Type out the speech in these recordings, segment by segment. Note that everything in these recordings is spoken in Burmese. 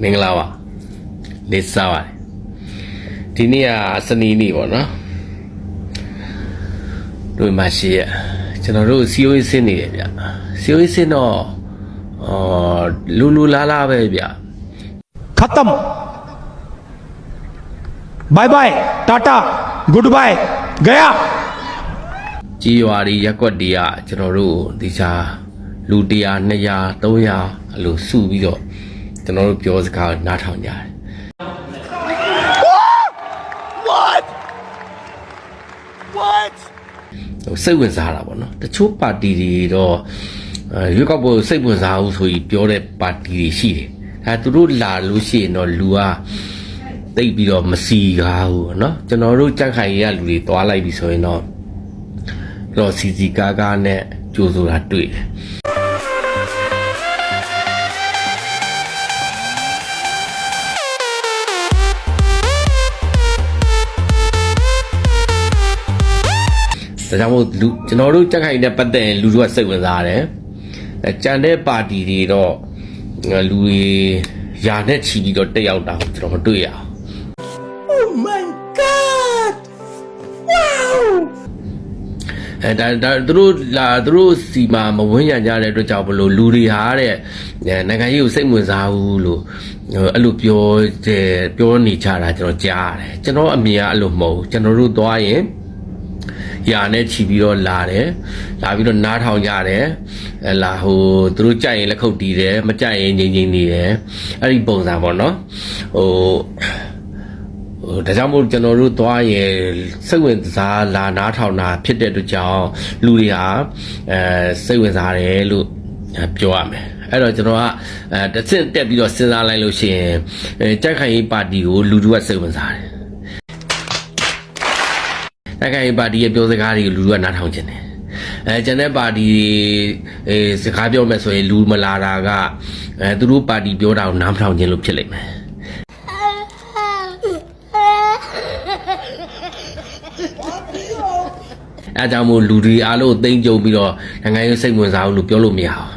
မင်္ဂလာပါလေးစားပါတယ်ဒီနေ့ကစနေနေ့ပေါ့နော်တို့မှာရှိရကျွန်တော်တို့ COE ဆင်းနေတယ်ဗျ COE ဆင်းတော့အော်လူလူလာလာပဲဗျခတ်တမ်ဘိုင်ဘိုင်တာတာဂုဒ်ဘိုင်ဂယာကြေးရွာတွေရက်ွက်တွေကကျွန်တော်တို့ဒီချာလူ100 200 300အလိုစုပြီးတော့ ကျွန်တော်တို့ပြောစကားနားထောင်ကြတယ်ဟိုစိတ်ဝင်စားတာပေါ့နော်တချို့ပါတီတွေတော့အဲရွေးကောက်ပွဲကိုစိတ်ဝင်စားဘူးဆိုပြီးပြောတဲ့ပါတီတွေရှိတယ်ဒါသူတို့လာလို့ရှိရင်တော့လူကတိတ်ပြီးတော့မစီကားဘူးပေါ့နော်ကျွန်တော်တို့ကြက်ခိုင်ရလူတွေတွားလိုက်ပြီဆိုရင်တော့တော့စီစီကားကားနဲ့ကြိုးဆိုတာတွေ့တယ် ဒါကြောင့်မို့လူကျွန်တော်တို့ကြက်ခိုင်နဲ့ပတ်သက်ရင်လူတို့ကစိတ်ဝင်စားတယ်အဲကြံတဲ့ပါတီတွေတော့အဲလူတွေယာနဲ့ချီပြီးတော့တက်ရောက်တာကိုကျွန်တော်မတွေ့ရအောင်အဲဒါဒါသူတို့လာသူတို့စီမှာမဝန်းရံကြတဲ့အတွက်ကြောင့်ဘလို့လူတွေဟာတဲ့အဲနိုင်ငံရေးကိုစိတ်ဝင်စားဘူးလို့ဟိုအဲ့လိုပြောတဲ့ပြောနေကြတာကျွန်တော်ကြားရတယ်ကျွန်တော်အမြင်ကအဲ့လိုမဟုတ်ဘူးကျွန်တော်တို့သွားရင် ယာနဲ့ချီပြီးတော့လာတယ်လာပြီးတော့နားထောင်ကြတယ်အဲလာဟိုသူတို့ကြိုက်ရင်လက်ခုပ်တီးတယ်မကြိုက်ရင်ငြိမ်ငြိမ်နေတယ်အဲ့ဒီပုံစံပေါ့နော်ဟိုဟိုဒါကြောင့်မို့ကျွန်တော်တို့သွားရင်စိတ်ဝင်စားလာနားထောင်တာဖြစ်တဲ့အတွက်ကြောင့်လူတွေဟာအဲစိတ်ဝင်စားတယ်လို့အဲပြောရမယ်အဲ့တော့ကျွန်တော်ကအဲတစ်ဆင့်တက်ပြီးတော့စဉ်းစားလိုက်လို့ရှိရင်အဲကြက်ခိုင်ရေးပါတီကိုလူတို့ကစိတ်ဝင်စားတယ် ကြက်ခိုင်ရေးပါတီရဲ့ပြောစကားတွေကိုလူတို့ကနားထောင်ခြင်းတယ်အဲကျန်တဲ့ပါတီအဲစကားပြောမယ်ဆိုရင်လူမလာတာကအဲသူတို့ပါတီပြောတာကိုနားမထောင်ခြင်းလို့ဖြစ်လိမ့်မယ်အဲအကြောင်းမို့လူတွေအားလုံးသိမ့်ကြုံပြီးတော့နိုင်ငံရေးစိတ်ဝင်စားဘူးလို့ပြောလို့မရအောင်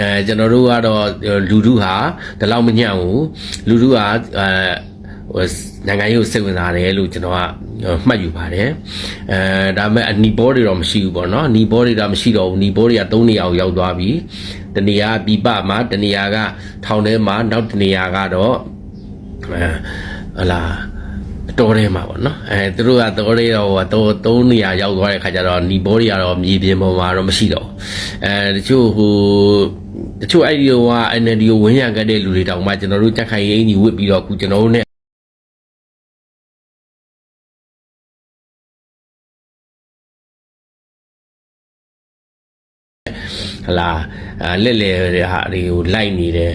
အဲကျွန်တော်တို့ကတော့လူထုဟာဒီလောက်မညံ့ဘူးလူထုဟာအဲဟို နိုင်ငံရေးကိုစိတ်ဝင်စားတယ်လို့ကျွန်တော်ကမှတ်ယူပါတယ်အဲဒါပေမဲ့အနီဘောတွေတော့မရှိဘူးပေါ့နော်အနီဘောတွေတော့မရှိတော့ဘူးအနီဘောတွေက၃နေရာကိုရောက်သွားပြီတနေရာကပြပမှာတနေရာကထောင်ထဲမှာနောက်တနေရာကတော့အဲဟလာတော်ထဲမှာပေါ့နော်အဲသူတို့ကတော်ထဲတော့ဟိုတော့သုံးနေရာရောက်သွားတဲ့ခါကျတော့နီဘောတွေကတော့မြေပြင်ပေါ်မှာတော့မရှိတော့ဘူးအဲတချို့ဟိုတချို့အဲ့ဒီဟိုက NLD ကိုဝင်းရံခဲ့တဲ့လူတွေတောင်မှကျွန်တော်တို့ကြက်ခိုင်ရင်းကြီးဝစ်ပြီးတော့အခုကျွန်တော်တို့ ਨੇ လာအာလက်လေဟာတွေကိုလိုက်နေတယ်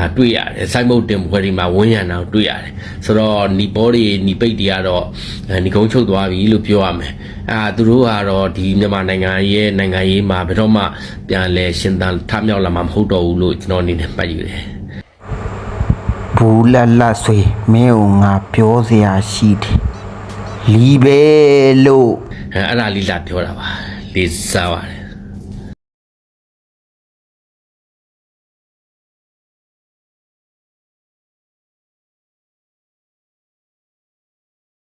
ဟာတွေ့ရတယ်စိုက်မုတ်တင်ဘွယ်ဒီမှာဝန်းရံတာကိုတွေ့ရတယ်ဆိုတော့နီဘောတွေနီပိတ်တွေကတော့အဲနီကုန်းချုပ်သွားပြီလို့ပြောရမယ်အာသူတို့ကတော့ဒီမြန်မာနိုင်ငံရဲ့နိုင်ငံရေးမှာဘယ်တော့မှပြန်လဲရှင်သန်ထမြောက်လာမှာမဟုတ်တော့ဘူးလို့ကျွန်တော်အနေနဲ့ပတ်ယူတယ်ဘူးလတ်လတ်ဆွေမင်းကိုငါပြောစရာရှိတယ်လီပဲလို့အဲအဲ့ဒါလေးလာပြောတာပါလေးစားပါတယ်